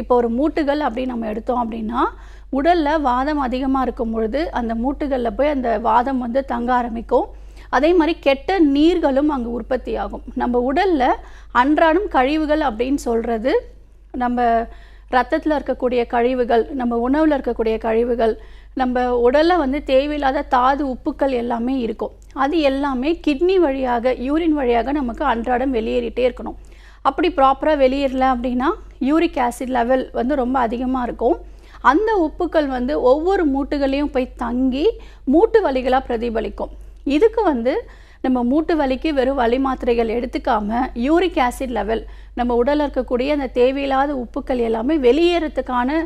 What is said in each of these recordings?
இப்போ ஒரு மூட்டுகள் அப்படின்னு நம்ம எடுத்தோம் அப்படின்னா உடலில் வாதம் அதிகமாக இருக்கும் பொழுது அந்த மூட்டுகளில் போய் அந்த வாதம் வந்து தங்க ஆரம்பிக்கும். அதே மாதிரி கெட்ட நீர்களும் அங்கே உற்பத்தி ஆகும். நம்ம உடலில் அன்றாடம் கழிவுகள் அப்படின்னு சொல்கிறது நம்ம ரத்தத்தில் இருக்கக்கூடிய கழிவுகள் நம்ம உணவில் இருக்கக்கூடிய கழிவுகள் நம்ம உடலில் வந்து தேவையில்லாத தாது உப்புக்கள் எல்லாமே இருக்கும். அது எல்லாமே கிட்னி வழியாக யூரின் வழியாக நமக்கு அன்றாடம் வெளியேறிட்டே இருக்கணும். அப்படி ப்ராப்பராக வெளியிடல அப்படின்னா யூரிக் ஆசிட் லெவல் வந்து ரொம்ப அதிகமாக இருக்கும். அந்த உப்புக்கள் வந்து ஒவ்வொரு மூட்டுகளையும் போய் தங்கி மூட்டு வலிகளாக பிரதிபலிக்கும். இதுக்கு வந்து நம்ம மூட்டு வலிக்கு வெறும் வலி மாத்திரைகள் எடுத்துக்காமல் யூரிக் ஆசிட் லெவல் நம்ம உடலில் இருக்கக்கூடிய அந்த தேவையில்லாத உப்புக்கள் எல்லாமே வெளியேறத்துக்கான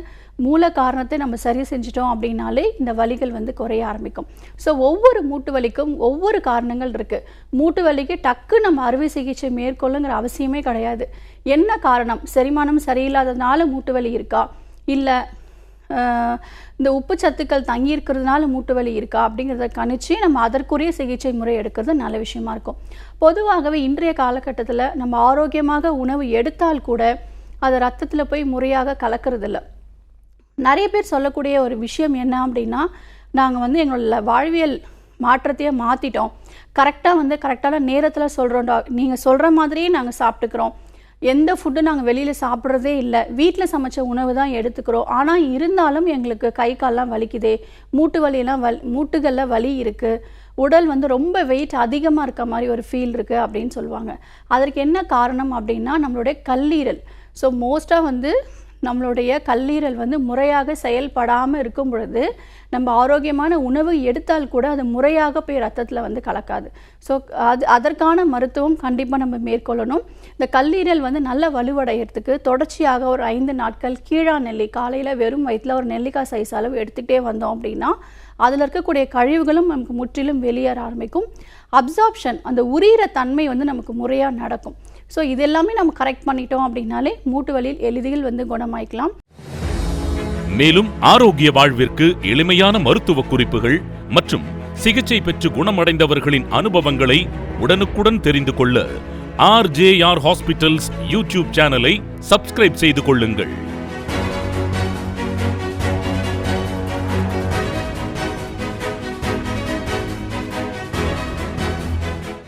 மூல காரணத்தை நம்ம சரி செஞ்சிட்டோம் அப்படின்னாலே இந்த வலிகள் வந்து குறைய ஆரம்பிக்கும். ஸோ ஒவ்வொரு மூட்டு வலிக்கும் ஒவ்வொரு காரணங்கள் இருக்குது மூட்டு வலிக்கு டக்கு நம்ம அறுவை சிகிச்சை மேற்கொள்ளுங்கிற அவசியமே கிடையாது. என்ன காரணம்? செரிமானம் சரியில்லாததுனால மூட்டு வலி இருக்கா? இல்லை இந்த உப்பு சத்துக்கள் தங்கி இருக்கிறதுனால மூட்டு வலி இருக்கா? அப்படிங்கிறத கணிச்சு நம்ம அதற்குரிய சிகிச்சை முறை எடுக்கிறது நல்ல விஷயமா இருக்கும். பொதுவாகவே இன்றைய காலகட்டத்தில் நம்ம ஆரோக்கியமாக உணவு எடுத்தால் கூட அதை ரத்தத்தில் போய் முறையாக கலக்கிறது நிறைய பேர் சொல்லக்கூடிய ஒரு விஷயம் என்ன அப்படின்னா நாங்கள் வந்து எங்களோட வாழ்வியல் மாற்றத்தையே மாற்றிட்டோம் கரெக்டாக வந்து கரெக்டான நேரத்தில் சொல்கிறோம் நீங்கள் சொல்கிற மாதிரியே நாங்கள் சாப்பிட்டுக்கிறோம். எந்த ஃபுட்டு நாங்கள் வெளியில் சாப்பிட்றதே இல்லை. வீட்டில் சமைச்ச உணவு தான் எடுத்துக்கிறோம். ஆனால் இருந்தாலும் எங்களுக்கு கை கால்லாம் வலிக்குதே. மூட்டு வலியெல்லாம் வல் மூட்டுகளில் வலி இருக்குது உடல் வந்து ரொம்ப வெயிட் அதிகமாக இருக்க மாதிரி ஒரு ஃபீல் இருக்குது அப்படின்னு சொல்லுவாங்க. அதற்கு என்ன காரணம் அப்படின்னா நம்மளுடைய கல்லீரல். ஸோ மோஸ்ட்டாக வந்து நம்மளுடைய கல்லீரல் வந்து முறையாக செயல்படாமல் இருக்கும் பொழுது நம்ம ஆரோக்கியமான உணவு எடுத்தால் கூட அது முறையாக போய் ரத்தத்தில் வந்து கலக்காது. ஸோ அது அதற்கான மருத்துவம் கண்டிப்பாக நம்ம மேற்கொள்ளணும். இந்த கல்லீரல் வந்து நல்ல வலுவடைகிறதுக்கு தொடர்ச்சியாக ஒரு ஐந்து நாட்கள் கீழா நெல்லி காலையில் வெறும் வயிற்றில் ஒரு நெல்லிக்காய் சைஸ் அளவு எடுத்துகிட்டே வந்தோம் அப்படின்னா அதில் இருக்கக்கூடிய கழிவுகளும் நமக்கு முற்றிலும் வெளியேற ஆரம்பிக்கும். அப்சார்ப்ஷன் அந்த உரியிற தன்மை வந்து நமக்கு முறையாக நடக்கும். ஸோ இது எல்லாமே நம்ம கரெக்ட் பண்ணிட்டோம் அப்படின்னாலே மூட்டு வலியில் எளிதில் வந்து குணமாய்க்கலாம். மேலும் ஆரோக்கிய வாழ்விற்கு எளிமையான மருத்துவ குறிப்புகள் மற்றும் சிகிச்சை பெற்று குணமடைந்தவர்களின் அனுபவங்களை உடனுக்குடன் தெரிந்து கொள்ள ஆர்ஜேஆர் ஹாஸ்பிட்டல்ஸ் யூடியூப் சேனலை சப்ஸ்கிரைப் செய்து கொள்ளுங்கள்.